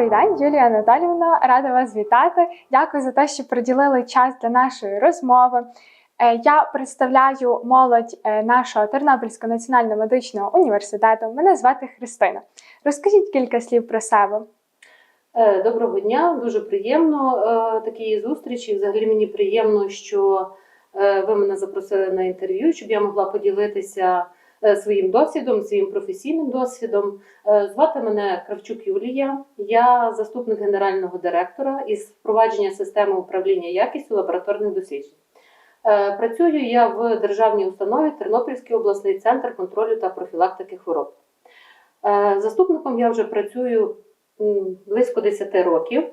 Добрий день, Юлія Анатоліївна. Рада вас вітати. Дякую за те, що приділили час для нашої розмови. Е, Я представляю молодь е, нашого Тернопільського національного медичного університету. Мене звати Христина. Розкажіть кілька слів про себе. Е, Доброго дня, дуже приємно е, такі зустрічі. Взагалі мені приємно, що ви мене запросили на інтерв'ю, щоб я могла поділитися своїм досвідом, своїм професійним досвідом. Е, Звати мене Кравчук Юлія. Я заступник генерального директора із впровадження системи управління якістю лабораторних досліджень. Е, Працюю я в державній установі Тернопільський обласний центр контролю та профілактики хвороб. Е, Заступником я вже працюю близько 10 років,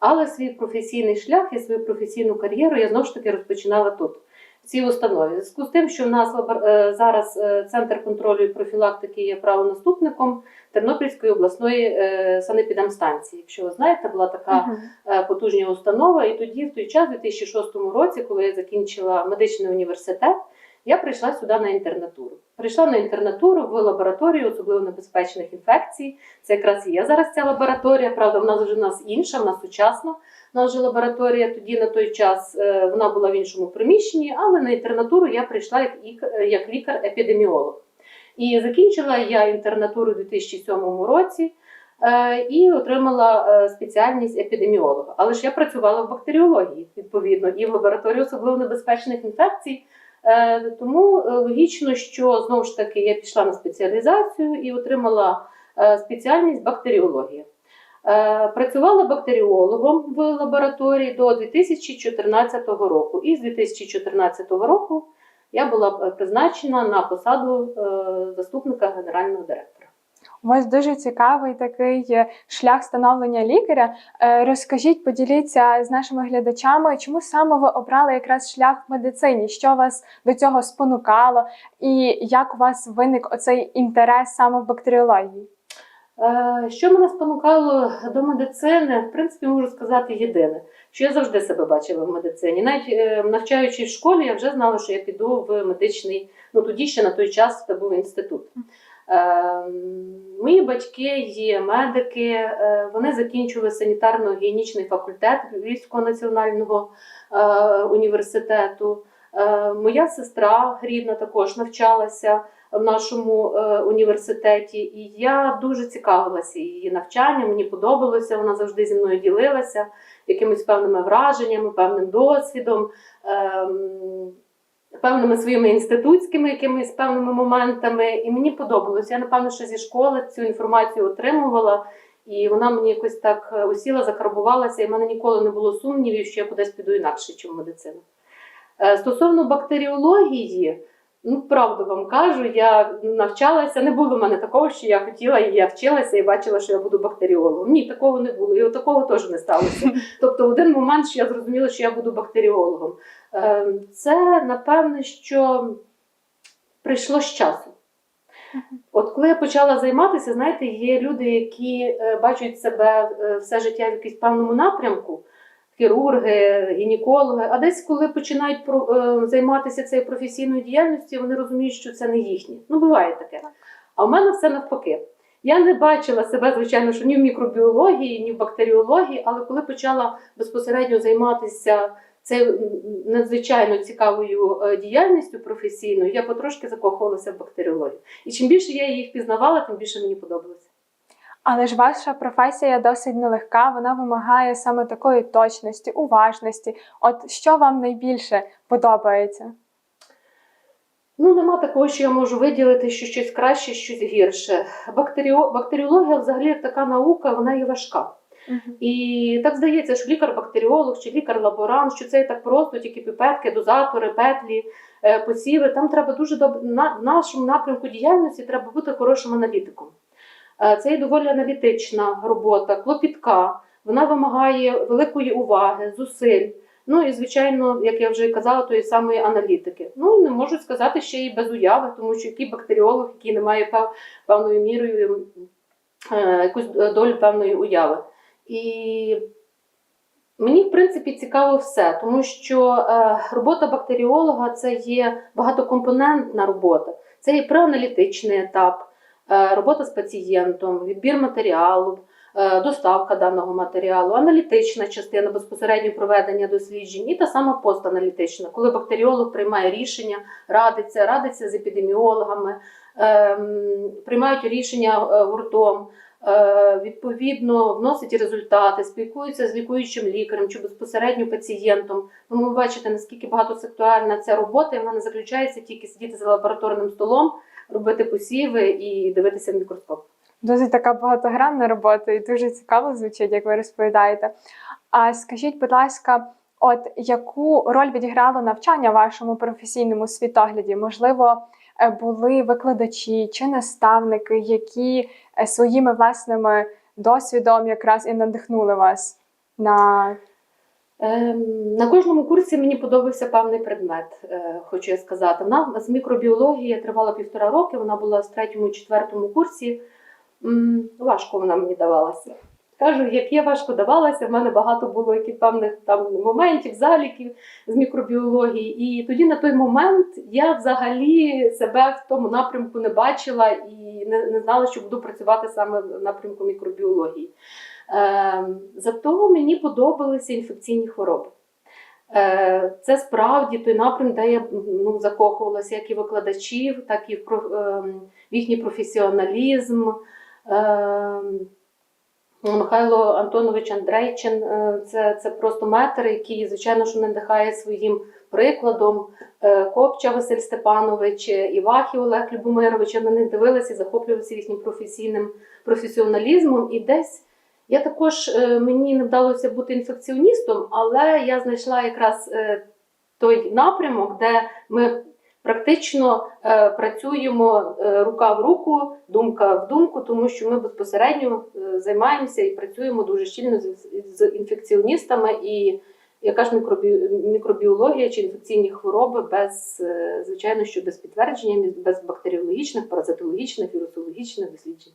але свій професійний шлях і свою професійну кар'єру я знову ж таки розпочинала тут, цій установі. Зв'язку з тим, що в нас е, зараз е, центр контролю і профілактики є правонаступником Тернопільської обласної е, санепідемстанції. Якщо ви знаєте, була така потужна установа. І тоді, в той час, у 2006 році, коли я закінчила медичний університет, я прийшла сюди на інтернатуру. Прийшла на інтернатуру в лабораторію особливо небезпечних інфекцій. Це якраз і є зараз ця лабораторія. Правда, в нас вже в нас інша, в нас сучасна. У нас вже лабораторія тоді на той час е, вона була в іншому приміщенні, але на інтернатуру я прийшла як, як лікар-епідеміолог. І закінчила я інтернатуру у 2007 році е, і отримала е, спеціальність епідеміолога. Але ж я працювала в бактеріології, відповідно, і в лабораторії особливо небезпечних інфекцій. Е, Тому е, логічно, що знову ж таки я пішла на спеціалізацію і отримала е, спеціальність бактеріологія. Е, Працювала бактеріологом в лабораторії до 2014 року. І з 2014 року я була призначена на посаду заступника генерального директора. У вас дуже цікавий такий е, шлях становлення лікаря. Е, Розкажіть, поділіться з нашими глядачами, чому саме ви обрали якраз шлях в медицині? Що вас до цього спонукало, і як у вас виник оцей інтерес саме в бактеріології? Е, Що мене спонукало до медицини, в принципі, можу сказати єдине, що я завжди себе бачила в медицині. Навіть навчаючись в школі, я вже знала, що я піду в медичний, ну тоді ще на той час це був інститут. Е, Мої батьки є медики, е, вони закінчили санітарно-гігієнічний факультет Львівського національного е, університету. Е, Моя сестра рідна також навчалася в нашому університеті, і я дуже цікавилася її навчанням. Мені подобалося, вона завжди зі мною ділилася якимись певними враженнями, певним досвідом, ем, певними своїми інститутськими якимись певними моментами. І мені подобалося. Я напевно, що зі школи цю інформацію отримувала. І вона мені якось так усіла, осіла, закарбувалася, і в мене ніколи не було сумнівів, що я кудись піду інакше, ніж медицина. Е, Стосовно бактеріології, ну правду вам кажу, я навчалася, не було в мене такого, що я хотіла і я вчилася і бачила, що я буду бактеріологом. Ні, такого не було. І от такого теж не сталося. Тобто, в один момент що я зрозуміла, що я буду бактеріологом. Е, Це напевне, що прийшло з часом. От коли я почала займатися, знаєте, є люди, які е, бачать себе е, все життя в якомусь певному напрямку, хірурги, гінекологи, а десь, коли починають е, займатися цією професійною діяльністю, вони розуміють, що це не їхнє. Ну, буває таке. А в мене все навпаки. Я не бачила себе, звичайно, що ні в мікробіології, ні в бактеріології, але коли почала безпосередньо займатися цією надзвичайно цікавою е, діяльністю професійною, я потрошки закохувалася в бактеріологію. І чим більше я її впізнавала, тим більше мені подобалося. Але ж ваша професія досить нелегка, вона вимагає саме такої точності, уважності. От що вам найбільше подобається? Ну, нема такого, що я можу виділити, що щось краще, щось гірше. Бактеріо... Бактеріологія, взагалі, як така наука, вона є важка. І так здається, що лікар-бактеріолог чи лікар-лаборант, що це і так просто, тільки піпетки, дозатори, петлі, е, посіви. Там треба дуже добре на нашому напрямку діяльності треба бути хорошим аналітиком. Е, Це є доволі аналітична робота, клопітка. Вона вимагає великої уваги, зусиль. Ну і звичайно, як я вже казала, тої самої аналітики. Ну не можу сказати ще і без уяви, тому що який бактеріолог, який не має пев- певною мірою е, якусь долю певної уяви. І мені, в принципі, цікаво все, тому що е, робота бактеріолога це є багатокомпонентна робота. Це є преаналітичний етап, е, робота з пацієнтом, відбір матеріалу, е, доставка даного матеріалу, аналітична частина безпосередньо проведення досліджень і та сама постаналітична, коли бактеріолог приймає рішення, радиться, радиться з епідеміологами, ем, приймають рішення е, гуртом. е, Відповідно, вносить результати, спілкуються з лікуючим лікарем чи безпосередньо пацієнтом. Тому ви бачите, наскільки багатосектуальна ця робота, і вона не заключається тільки сидіти за лабораторним столом, робити посіви і дивитися мікроскоп. Досить така багатогранна робота і дуже цікаво звучить, як ви розповідаєте. А скажіть, будь ласка, от яку роль відіграло навчання в вашому професійному світогляді? Можливо, е, були викладачі чи наставники, які е, своїми власними досвідом якраз і надихнули вас на На кожному курсі мені подобався певний предмет, е, хочу я сказати. Вона з мікробіології тривала півтора роки, вона була в третьому-четвертому курсі. Важко вона мені давалася. Кажу, як є важко давалася, в мене багато було яких певних там моментів, заліків з мікробіології. І тоді на той момент я взагалі себе в тому напрямку не бачила і не, не знала, що буду працювати саме в напрямку мікробіології. Ем, Зато мені подобалися інфекційні хвороби. Е, Це справді той напрям, де я ну, закохувалася як і викладачів, так і в, ем, їхній професіоналізм. Ем, Михайло Антонович Андрейчин е, це, це просто метр, який, звичайно, що надихає своїм прикладом. Е, Копча Василь Степанович, Івахів Олег Любомирович, я на них дивилася і захоплювалася їхнім професійним професіоналізмом. І десь я також е, мені не вдалося бути інфекціоністом, але я знайшла якраз е, той напрямок, де ми практично е, працюємо рука в руку, думка в думку, тому що ми безпосередньо займаємося і працюємо дуже щільно з, інфекціоністами. І яка ж мікробіологія чи інфекційні хвороби без, звичайно, що без підтвердження, без бактеріологічних, паразитологічних, вірусологічних досліджень.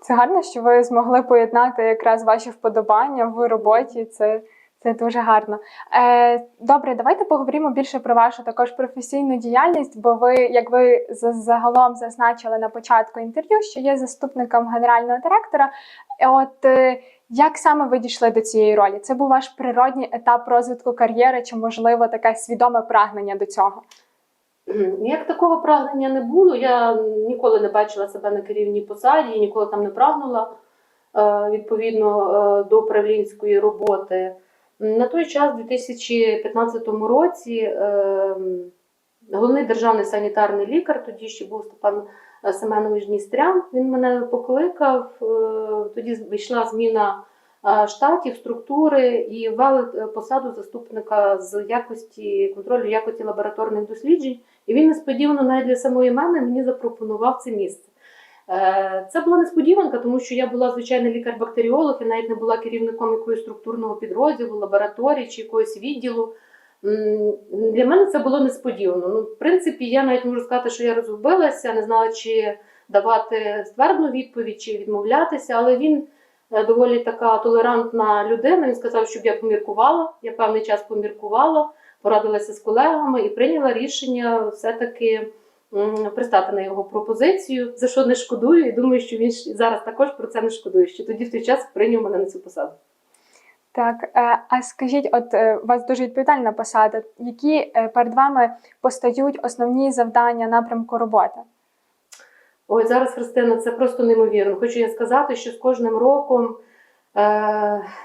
Це гарно, що ви змогли поєднати якраз ваші вподобання в роботі. Це, це дуже гарно. Е, добре, давайте поговоримо більше про вашу також професійну діяльність, бо ви, як ви за- загалом зазначили на початку інтерв'ю, що є заступником генерального директора. Е, От е, як саме ви дійшли до цієї ролі? Це був ваш природній етап розвитку кар'єри, чи можливо таке свідоме прагнення до цього? Як такого прагнення не було, я ніколи не бачила себе на керівній посаді, ніколи там не прагнула е, відповідно е, до управлінської роботи. На той час, у 2015 році, е, головний державний санітарний лікар, тоді ще був Степан Семенович Дністрян, він мене покликав, тоді вийшла зміна штатів, структури і ввели посаду заступника з якості контролю якості лабораторних досліджень. І він несподівано навіть для самої мене мені запропонував це місце. Е, Це була несподіванка, тому що я була звичайний лікар-бактеріолог і навіть не була керівником якогось структурного підрозділу, лабораторії чи якогось відділу. Для мене це було несподівано. Ну, в принципі, я навіть можу сказати, що я розгубилася, не знала, чи давати ствердну відповідь, чи відмовлятися, але він е, доволі така толерантна людина. Він сказав, щоб я поміркувала. Я певний час поміркувала, порадилася з колегами і прийняла рішення все-таки пристати на його пропозицію, за що не шкодую, і думаю, що він зараз також про це не шкодує, що тоді в той час прийняв мене на цю посаду. Так, е, а скажіть, от е, у вас дуже відповідальна посада. Які е, перед вами постають основні завдання напрямку роботи? Ой, зараз, Христина, це просто неймовірно. Хочу я сказати, що з кожним роком е,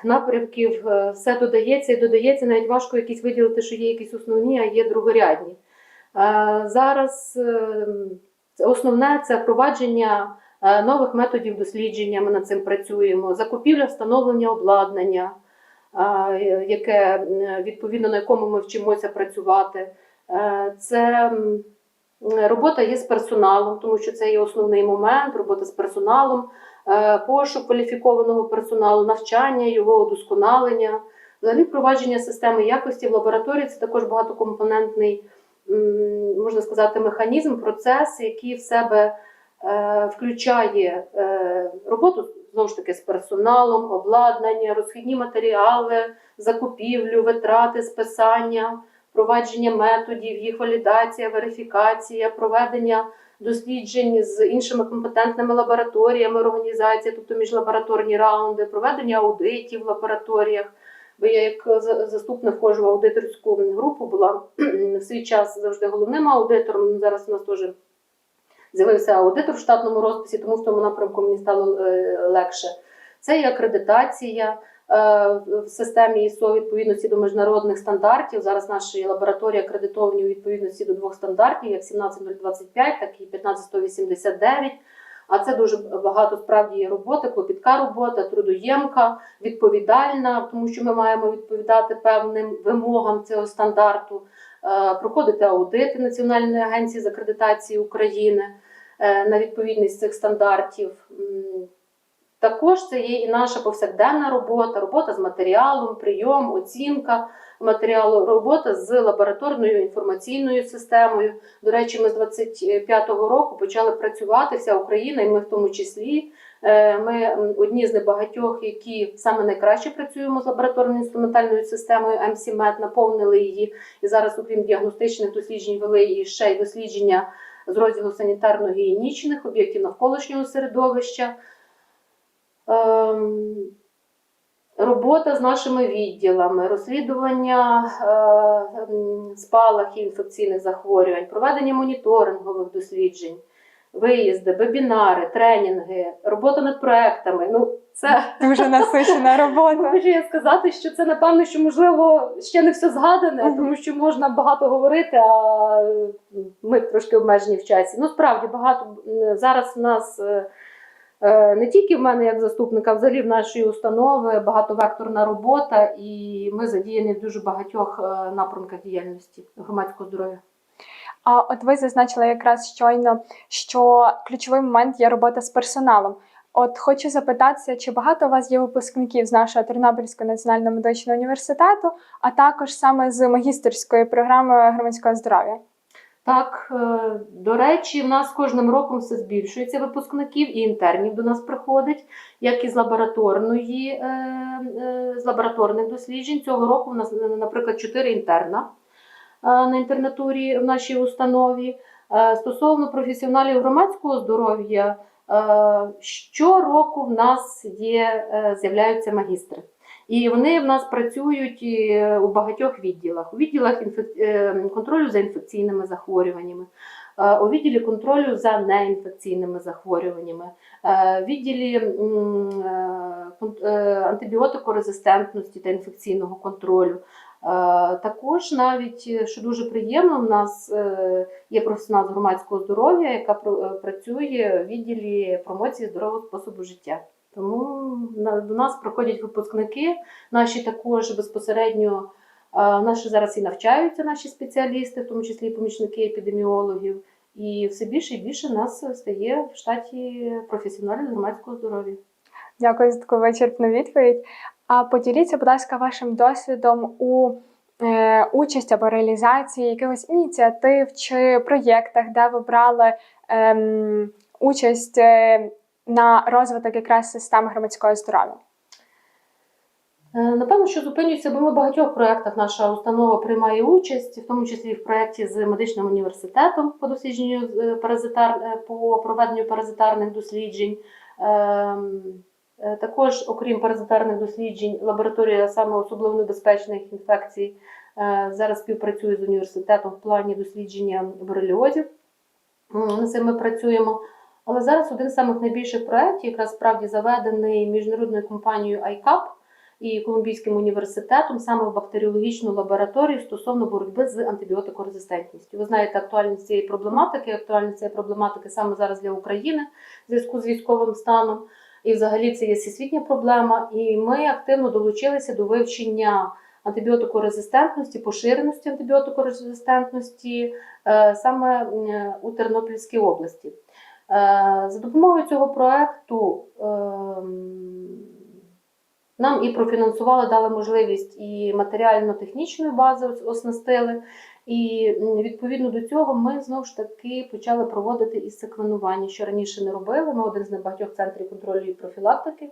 напрямків е, все додається і додається. Навіть важко якісь виділити, що є якісь основні, а є другорядні. Е, зараз е, основне це впровадження е, нових методів дослідження. Ми над цим працюємо, закупівля встановлення обладнання, е, яке е, відповідно на якому ми вчимося працювати. Е, Це Робота є з персоналом, тому що це є основний момент, робота з персоналом, е, пошук кваліфікованого персоналу, навчання, його удосконалення. Взагалі впровадження системи якості в лабораторії це також багатокомпонентний, можна сказати, механізм, процес, який в себе е, включає е, роботу знову ж таки з персоналом, обладнання, розхідні матеріали, закупівлю, витрати, списання впровадження методів, їх валідація, верифікація, проведення досліджень з іншими компетентними лабораторіями організація, тобто міжлабораторні раунди, проведення аудитів в лабораторіях. Бо я як за- заступник входжу в аудиторську групу, була в свій час завжди головним аудитором. Зараз у нас теж з'явився аудитор в штатному розписі, тому в тому напрямку мені стало е, легше. Це і акредитація в системі ІСО відповідності до міжнародних стандартів. Зараз наші лабораторії акредитовані у відповідності до двох стандартів, як 17025, так і 15189. А це дуже багато справді є роботи, клопітка робота, трудоємка, відповідальна, тому що ми маємо відповідати певним вимогам цього стандарту, е, проходити аудити Національної агенції з акредитації України е, на відповідність цих стандартів. Також це є і наша повсякденна робота, робота з матеріалом, прийом, оцінка матеріалу, робота з лабораторною інформаційною системою. До речі, ми з 25-го року почали працювати, вся Україна, і ми в тому числі. Е, Ми одні з небагатьох, які саме найкраще працюємо з лабораторною інструментальною системою МСІМЕД, наповнили її. І зараз, окрім діагностичних досліджень, вели і ще й дослідження з розділу санітарно-гігієнічних об'єктів навколишнього середовища. Ем, Робота з нашими відділами, розслідування е, спалахів інфекційних захворювань, проведення моніторингових досліджень, виїзди, вебінари, тренінги, робота над проектами. Ну, це Дуже насичена робота. Хочу я сказати, що це напевно, що можливо ще не все згадане, Мгм. тому що можна багато говорити, а е, ми трошки обмежені в часі. Ну справді багато зараз в нас. Е, Не тільки в мене як заступника, а взагалі в нашої установи багатовекторна робота, і ми задіяні в дуже багатьох е, напрямках діяльності громадського здоров'я. А от ви зазначили якраз щойно, що ключовий момент є робота з персоналом. От хочу запитатися, чи багато у вас є випускників з нашого Тернопільського національного медичного університету, а також саме з магістерської програми громадського здоров'я? Так, е, до речі, в нас кожним роком все збільшується випускників і інтернів до нас приходить, як і з лабораторної, е, е, з лабораторних досліджень. Цього року в нас, наприклад, чотири інтерна на інтернатурі в нашій установі. Стосовно професіоналів громадського здоров'я, щороку в нас є, з'являються магістри. І вони в нас працюють е, у багатьох відділах. У відділах е, контролю за інфекційними захворюваннями, е, у відділі контролю за неінфекційними захворюваннями, е, відділі антибіотикорезистентності та інфекційного контролю. Також навіть, що дуже приємно, в нас є професіонал з громадського здоров'я, яка пр- працює в відділі промоції здорового способу життя. Тому до нас приходять випускники, наші також безпосередньо наші зараз і навчаються наші спеціалісти, в тому числі помічники епідеміологів. І все більше і більше нас стає в штаті професіоналів громадського здоров'я. Дякую за таку вичерпну відповідь. А поділіться, будь ласка, вашим досвідом у е, участь або реалізації якихось ініціатив чи проєктах, де ви брали ем, участь е, на розвиток якраз системи громадського здоров'я. Е, Напевно, що зупинюся, бо ми в багатьох проєктах наша установа приймає участь, в тому числі в проєкті з медичним університетом по дослідженню е, паразитар е, по проведенню паразитарних досліджень. Ем, Також, окрім паразитарних досліджень, лабораторія саме особливо небезпечних інфекцій зараз співпрацює з університетом в плані дослідження бореліозів. Над цим ми працюємо. Але зараз один з самих найбільших проєктів, якраз справді заведений міжнародною компанією ICAP, і Колумбійським університетом саме в бактеріологічну лабораторію стосовно боротьби з антибіотикорезистентністю. Ви знаєте актуальність цієї проблематики, актуальність цієї проблематики саме зараз для України в зв'язку з військовим станом. І взагалі це є всесвітня проблема. І ми активно долучилися до вивчення антибіотикорезистентності, поширеності антибіотикорезистентності е, саме у Тернопільській області. Е, За допомогою цього проекту ем, нам і профінансували, дали можливість і матеріально-технічної бази оснастили. І відповідно до цього ми знову ж таки почали проводити і секвенування, що раніше не робили. Ми один з небагатьох центрів контролю і профілактики,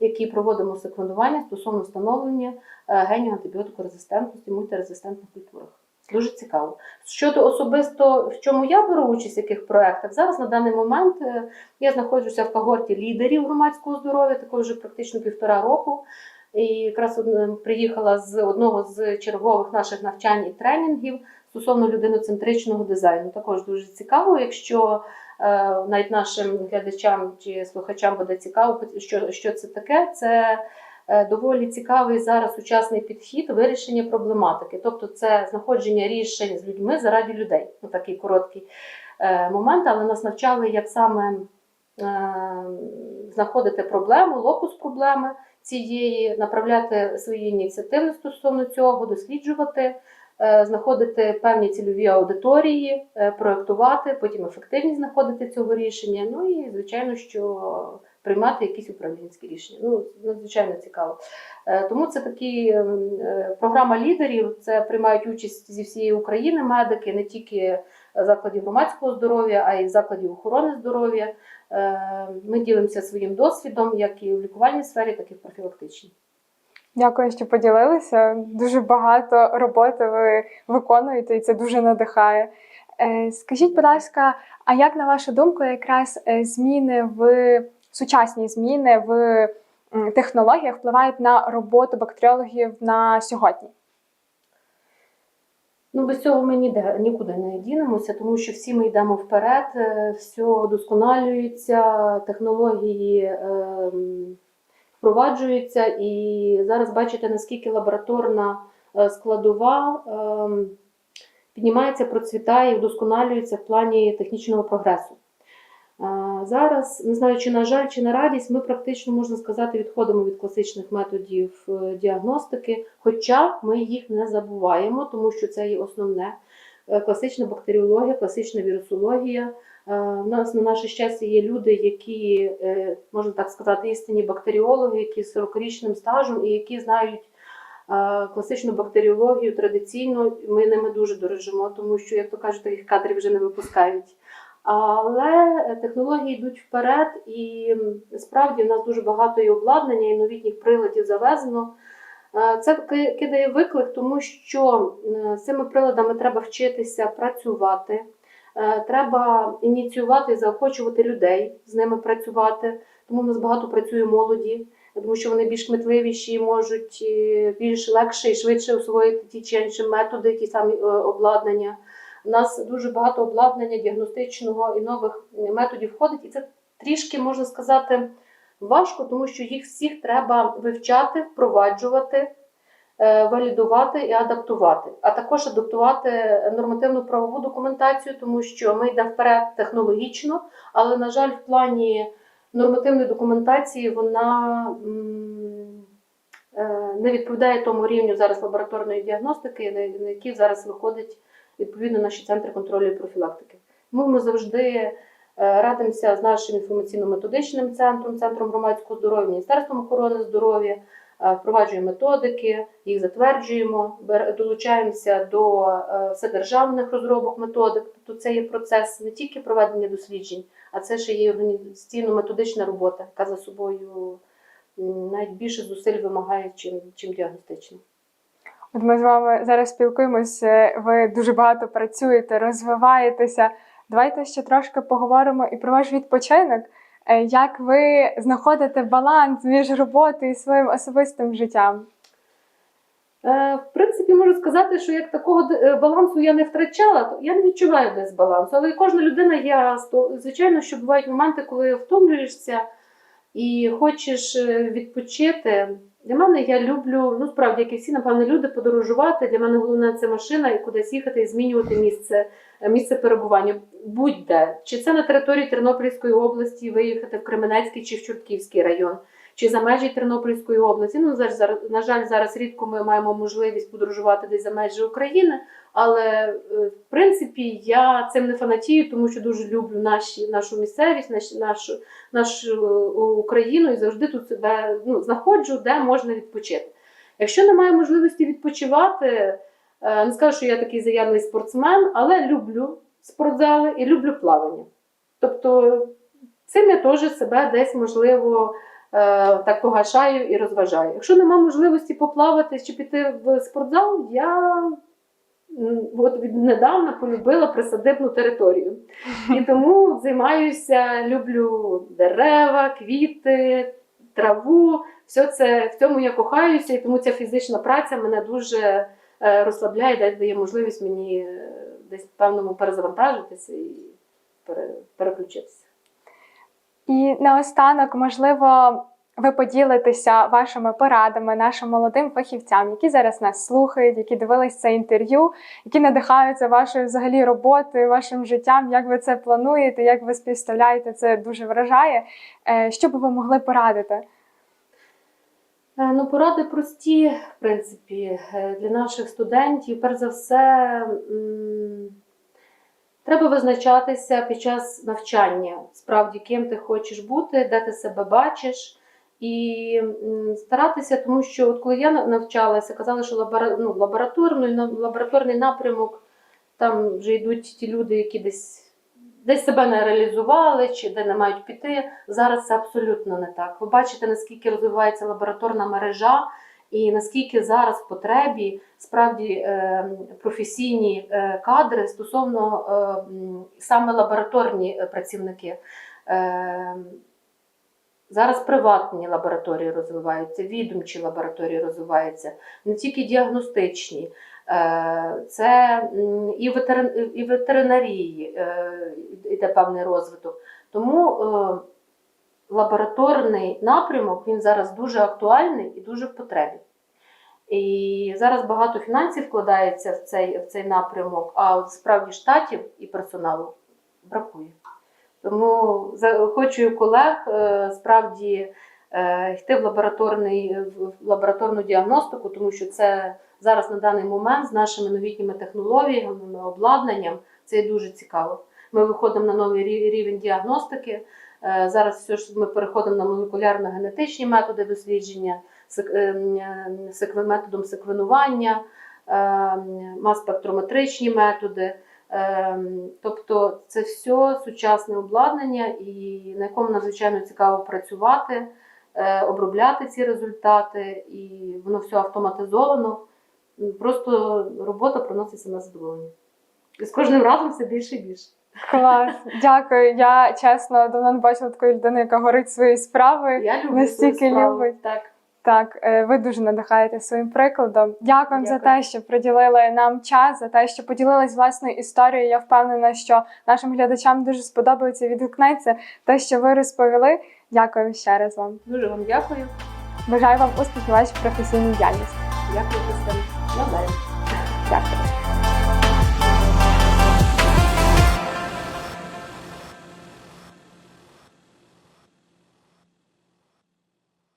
які проводимо секвенування стосовно встановлення е, генів антибіотикорезистентності мультирезистентних культурах. Дуже цікаво. Щодо особисто, в чому я беру участь, в яких проєктах, зараз на даний момент е, я знаходжуся в когорті лідерів громадського здоров'я, також вже практично півтора року. І якраз приїхала з одного з чергових наших навчань і тренінгів стосовно людиноцентричного дизайну. Також дуже цікаво, якщо е, навіть нашим глядачам чи слухачам буде цікаво, що, що це таке. Це доволі цікавий зараз сучасний підхід вирішення проблематики. Тобто, це знаходження рішень з людьми заради людей. Ну, такий короткий е, момент, але нас навчали, як саме е, знаходити проблему, локус проблеми цієї, направляти свої ініціативи стосовно цього, досліджувати. е, Знаходити певні цільові аудиторії, е, проектувати, потім ефективність знаходити цього рішення. Ну і звичайно, що приймати якісь управлінські рішення. Ну, надзвичайно цікаво. Е, Тому це такі ем, е, програма лідерів. Це приймають участь зі всієї України медики, не тільки закладів громадського здоров'я, а й закладів охорони здоров'я. Е, Ми ділимося своїм досвідом, як і в лікувальній сфері, так і в профілактичній. Дякую, що поділилися. Дуже багато роботи ви виконуєте, і це дуже надихає. Скажіть, будь ласка, а як на вашу думку, якраз зміни в сучасні зміни в технологіях впливають на роботу бактеріологів на сьогодні? Ну, без цього ми ніде нікуди не дінемося, тому що всі ми йдемо вперед, е, все удосконалюється, технології ем, впроваджуються, і зараз бачите, наскільки лабораторна е, складова ем, піднімається, процвітає і вдосконалюється в плані технічного прогресу. Е, Зараз, не знаю, чи на жаль, чи на радість, ми практично можна сказати відходимо від класичних методів е, діагностики, хоча ми їх не забуваємо, тому що це є основне. Е, Класична бактеріологія, класична вірусологія. Е, У нас на наше щастя є люди, які, е, можна так сказати, істинні бактеріологи, які з 40-річним стажем і які знають е, класичну бактеріологію традиційно. Ми ними дуже дорожимо, тому що, як то кажуть, таких кадрів вже не випускають. Але технології йдуть вперед, і справді в нас дуже багато і обладнання, і новітніх приладів завезено. Е, Це кидає виклик, тому що з цими приладами треба вчитися працювати, е, треба ініціювати і заохочувати людей з ними працювати. Тому в нас багато працює молоді, тому що вони більш кмітливіші, можуть більш легше і швидше освоїти ті чи інші методи, ті самі е, обладнання. У нас дуже багато обладнання діагностичного і нових методів входить, і це трішки можна сказати важко, тому що їх всіх треба вивчати, впроваджувати, е, валідувати і адаптувати, а також адаптувати нормативну правову документацію, тому що ми йдемо вперед технологічно, але, на жаль, в плані нормативної документації вона е, не відповідає тому рівню зараз лабораторної діагностики, на який зараз виходить відповідно наші центри контролю і профілактики. Тому ми завжди е, радимося з нашим інформаційно-методичним центром, центром громадського здоров'я, Міністерством охорони здоров'я, е, впроваджуємо методики, їх затверджуємо, долучаємося до е, вседержавних розробок методик. Тобто це є процес не тільки проведення досліджень, а це ще є організаційно-методична робота, яка за собою м, навіть більше зусиль вимагає, чим, чим діагностична. От ми з вами зараз спілкуємося. Ви дуже багато працюєте, розвиваєтеся. Давайте ще трошки поговоримо і про ваш відпочинок. Е, Як ви знаходите баланс між роботою і своїм особистим життям? Е, В принципі, можу сказати, що як такого е, балансу я не втрачала, то я не відчуваю дисбалансу. Але кожна людина є, звичайно, що бувають моменти, коли втомлюєшся і хочеш е, відпочити. Для мене я люблю, ну справді, як і всі, напевно, люди подорожувати. Для мене головне це машина і кудись їхати і змінювати місце, е, місце перебування. Будь-де. Чи це на території Тернопільської області, виїхати в Кременецький чи в Чортківський район чи за межі Тернопільської області. Ну, зараз, на жаль, зараз рідко ми маємо можливість подорожувати десь за межі України, але е, в принципі я цим не фанатію, тому що дуже люблю наші, нашу місцевість, нашу, нашу, нашу е, Україну і завжди тут себе ну, знаходжу, де можна відпочити. Якщо немає можливості відпочивати, е, не скажу, що я такий заявний спортсмен, але люблю спортзали і люблю плавання. Тобто цим я теж себе десь можливо так погашаю і розважаю. Якщо нема можливості поплавати чи піти в спортзал, я от віднедавна полюбила присадибну територію. І тому займаюся, люблю дерева, квіти, траву. Все це в цьому я кохаюся, і тому ця фізична праця мене дуже е, розслабляє, дає- дає можливість мені е, десь певному перезавантажитися і переключитися. І наостанок, можливо, ви поділитеся вашими порадами нашим молодим фахівцям, які зараз нас слухають, які дивились це інтерв'ю, які надихаються вашою взагалі роботою, вашим життям. Як ви це плануєте, як ви співставляєте, це дуже вражає. Е, Що би ви могли порадити? Е, Ну, поради прості, в принципі, е, для наших студентів. Перш за все, треба визначатися під час навчання, справді, ким ти хочеш бути, де ти себе бачиш. І старатися, тому що от коли я навчалася, казали, що лабора, ну, лабораторний, лабораторний напрямок, там вже йдуть ті люди, які десь, десь себе не реалізували чи де не мають піти. Зараз це абсолютно не так. Ви бачите, наскільки розвивається лабораторна мережа, і наскільки зараз в потребі справді е, професійні е, кадри стосовно е, саме лабораторні працівники. Зараз приватні лабораторії розвиваються, відомчі лабораторії розвиваються, не тільки діагностичні. Це і, і ветеринарії йде певний розвиток. Тому лабораторний напрямок він зараз дуже актуальний і дуже в потребі. І зараз багато фінансів вкладається в цей, в цей напрямок, а от справді штатів і персоналу бракує. Тому заохочую колег е, справді е, йти в, лабораторний, в лабораторну діагностику, тому що це зараз на даний момент з нашими новітніми технологіями, обладнанням це дуже цікаво. Ми виходимо на новий рівень діагностики. Е, Зараз все ж ми переходимо на молекулярно-генетичні методи дослідження, сек- е, м, е, секве- методом секвенування, е, мас-спектрометричні методи. Ем, Тобто це все сучасне обладнання, і на якому надзвичайно цікаво працювати, е, обробляти ці результати, і воно все автоматизовано. Просто робота приносить на задоволення. І з кожним разом все більше і більше. Клас, дякую. Я чесно давно не бачила такої людини, яка горить своєю справою. Я люблю Настільки свою справу. любить. Так. Так, е, ви дуже надихаєте своїм прикладом. Дякую за те, що приділили нам час, за те, що поділились власною історією. Я впевнена, що нашим глядачам дуже сподобається, відгукнеться те, що ви розповіли. Дякую ще раз вам. Дуже вам дякую. Бажаю вам успіхів у вашій професійній діяльності. Дякую, Кристина. Дякую.